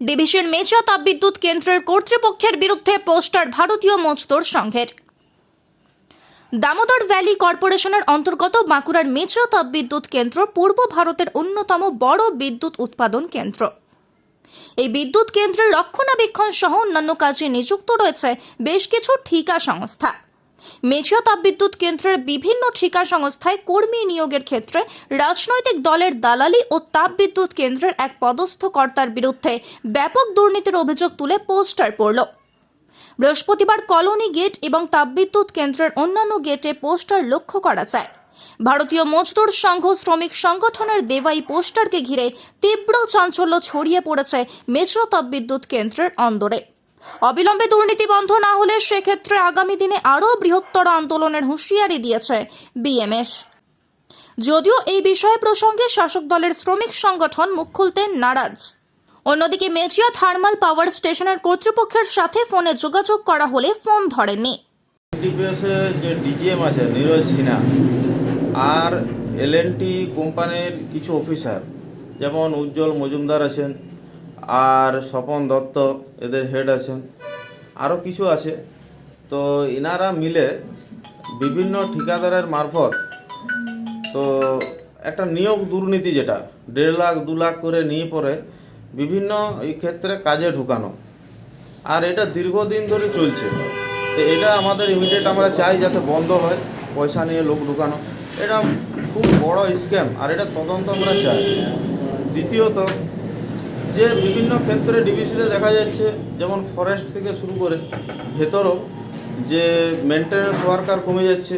Division মেচা তাপবিদ্যুৎ কেন্দ্রের কর্তৃপক্ষের বিরুদ্ধে পোস্টার ভারতীয় মজদুর সংঘের। দামোদর ভ্যালি কর্পোরেশনের অন্তর্গত বাঁকুড়ার মেচা তাপবিদ্যুৎ কেন্দ্র পূর্ব ভারতের অন্যতম বড় বিদ্যুৎ উৎপাদন কেন্দ্র। এই বিদ্যুৎ কেন্দ্রের রক্ষণাবেক্ষণ সহ অন্যান্য কাজে নিযুক্ত রয়েছে বেশ কিছু ঠিকা সংস্থা। মেচিয়া তাপবিদ্যুৎ কেন্দ্রের বিভিন্ন ঠিকা সংস্থায় কর্মী নিয়োগের ক্ষেত্রে রাজনৈতিক দলের দালালি ও তাপবিদ্যুৎ কেন্দ্রের এক পদস্থ কর্তার বিরুদ্ধে ব্যাপক দুর্নীতির অভিযোগ তুলে পোস্টার পড়ল। বৃহস্পতিবার কলোনি গেট এবং তাপবিদ্যুৎ কেন্দ্রের অন্যান্য গেটে পোস্টার লক্ষ্য করা যায়। ভারতীয় মজদুর সংঘ শ্রমিক সংগঠনের দেওয়াই পোস্টারকে ঘিরে তীব্র চাঞ্চল্য ছড়িয়ে পড়েছে মেচো তাপবিদ্যুৎ কেন্দ্রের অন্দরে। অবিলম্বে দুর্নীতি বন্ধ না হলে সেক্ষেত্রে আগামী দিনে আরও বৃহত্তর আন্দোলনের হুঁশিয়ারি দিয়েছে বিএমএস। যদিও এই বিষয় প্রসঙ্গে শাসক দলের শ্রমিক সংগঠন মুখ খুলতে নারাজ। অন্যদিকে মেচিয়া থার্মাল পাওয়ার স্টেশনের কর্তৃপক্ষের সাথে ফোনে যোগাযোগ করা হলে ফোন ধরেনি যে ডিজিএম আছে, নীরজ সিনহা, আর এলএনটি কোম্পানির কিছু অফিসার, যেমন উজ্জ্বল মজুমদার আছেন আর স্বপন দত্ত এদের হেড আছেন। আরও কিছু আছে। তো এনারা মিলে বিভিন্ন ঠিকাদারের মারফত তো একটা নিয়োগ দুর্নীতি যেটা, দেড় লাখ, দু লাখ করে নিয়ে পরে বিভিন্ন এই ক্ষেত্রে কাজে ঢুকানো। আর এটা দীর্ঘদিন ধরে চলছে। তো এটা আমাদের ইমিডিয়েট আমরা চাই যাতে বন্ধ হয়, পয়সা নিয়ে লোক ঢুকানো। এটা খুব বড় স্ক্যাম আর এটা তদন্ত আমরা চাই। দ্বিতীয়ত যে বিভিন্ন ক্ষেত্রে ডিভিসিতে দেখা যাচ্ছে, যেমন ফরেস্ট থেকে শুরু করে ভেতরও যে মেনটেন্যান্স ওয়ার্কার কমে যাচ্ছে।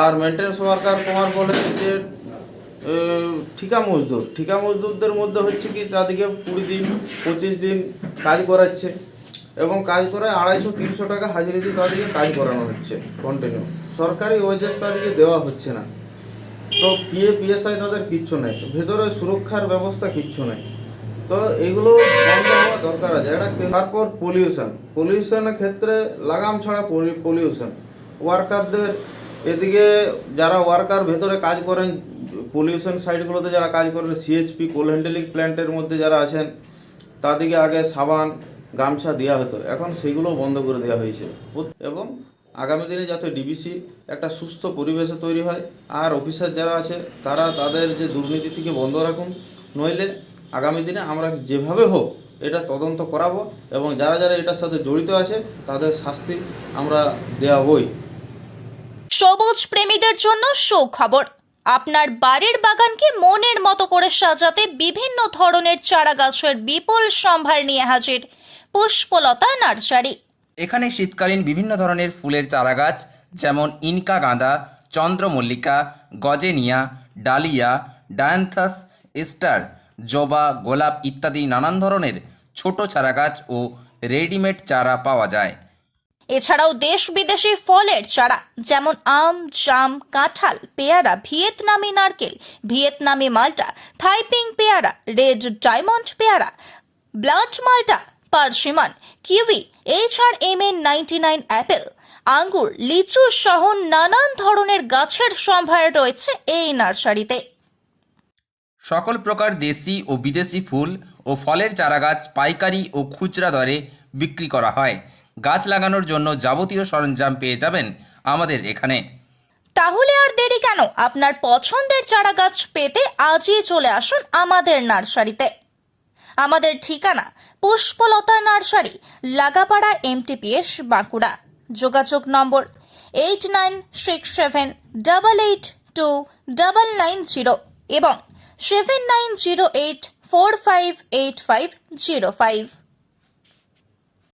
আর মেনটেন্যান্স ওয়ার্কার কমার ফলে যে ঠিকা মজদুর, ঠিকা মজদুরদের মধ্যে হচ্ছে কি তাদেরকে কুড়ি দিন, পঁচিশ দিন কাজ করাচ্ছে এবং কাজ করে আড়াইশো, তিনশো টাকা হাজিরি দিয়ে তাদেরকে কাজ করানো হচ্ছে কন্টিনিউ সরকারি ওয়েজেস তাদেরকে দেওয়া হচ্ছে না। তো পিএ পিএসআই তাদের কিচ্ছু নেই। ভেতরে সুরক্ষার ব্যবস্থা কিচ্ছু নেই। তো এগুলো বন্ধ হওয়া দরকার আছে। এটা তারপর পলিউশন পলিউশনের ক্ষেত্রে লাগাম ছাড়া পলিউশন ওয়ার্কারদের এদিকে যারা ওয়ার্কার ভেতরে কাজ করেন পলিউশন সাইডগুলোতে যারা কাজ করেন সিএইচপি কোল হ্যান্ডেলিং প্ল্যান্টের মধ্যে যারা আছেন, তাদেরকে আগে সাবান, গামছা দেওয়া হতো। এখন সেগুলো বন্ধ করে দেওয়া হয়েছে। এবং আগামী দিনে যাতে ডিবিসি একটা সুস্থ পরিবেশে তৈরি হয়, আর অফিসার যারা আছে, তারা তাদের যে দুর্নীতি থেকে বন্ধ রাখুন। নইলে আগামী দিনে আমরা যেভাবে হোক এটা তদন্ত করাবো এবং যারা যারা এটার সাথে জড়িত আছে তাদের শাস্তি আমরা দেওয়া হই সবুজ প্রেমীদের জন্য সুখবর। আপনার বাড়ির বাগানকে মনের মতো করে সাজাতে বিভিন্ন ধরনের চারা গাছের বিপুল সম্ভার নিয়ে হাজির পুষ্পলতা নার্সারি। এখানে শীতকালীন বিভিন্ন ধরনের ফুলের চারাগাছ যেমন ইনকা গাঁদা চন্দ্রমল্লিকা গজেনিয়া ডালিয়া ডায়ান্থাস স্টার জবা, গোলাপ ইত্যাদি নানান ধরনের ছোট চারাগাছ ও রেডিমেড চারা পাওয়া যায়। এছাড়াও দেশ বিদেশি ফলের চারা, যেমন আম, জাম, কাঁঠাল, পেয়ারা, ভিয়েতনামি নারকেল, ভিয়েতনামি মাল্টা, থাইপিং পেয়ারা, রেড ডায়মন্ড পেয়ারা, ব্লাড মাল্টা, পার্সিমন, কিউই আর M N ninety nine apple, আঙ্গুর, লিচু সহ নানান ধরনের গাছের সম্ভার রয়েছে এই নার্সারিতে। সকল প্রকার দেশি ও বিদেশি ফুল ও ফলের চারাগাছ পাইকারি ও খুচরা দরে বিক্রি করা হয়। গাছ লাগানোর জন্য যাবতীয় সরঞ্জাম পেয়ে যাবেন আমাদের এখানে। তাহলে আর দেরি কেন? আপনার পছন্দের চারা গাছ পেতে আজই চলে আসুন আমাদের নার্সারিতে। আমাদের ঠিকানা পুষ্পলতা নার্সারি, লাগাপাড়া এমটিপিএস, বাঁকুড়া। যোগাযোগ number eight nine six seven double eight two double nine zero এবং seven nine zero eight four five eight five zero five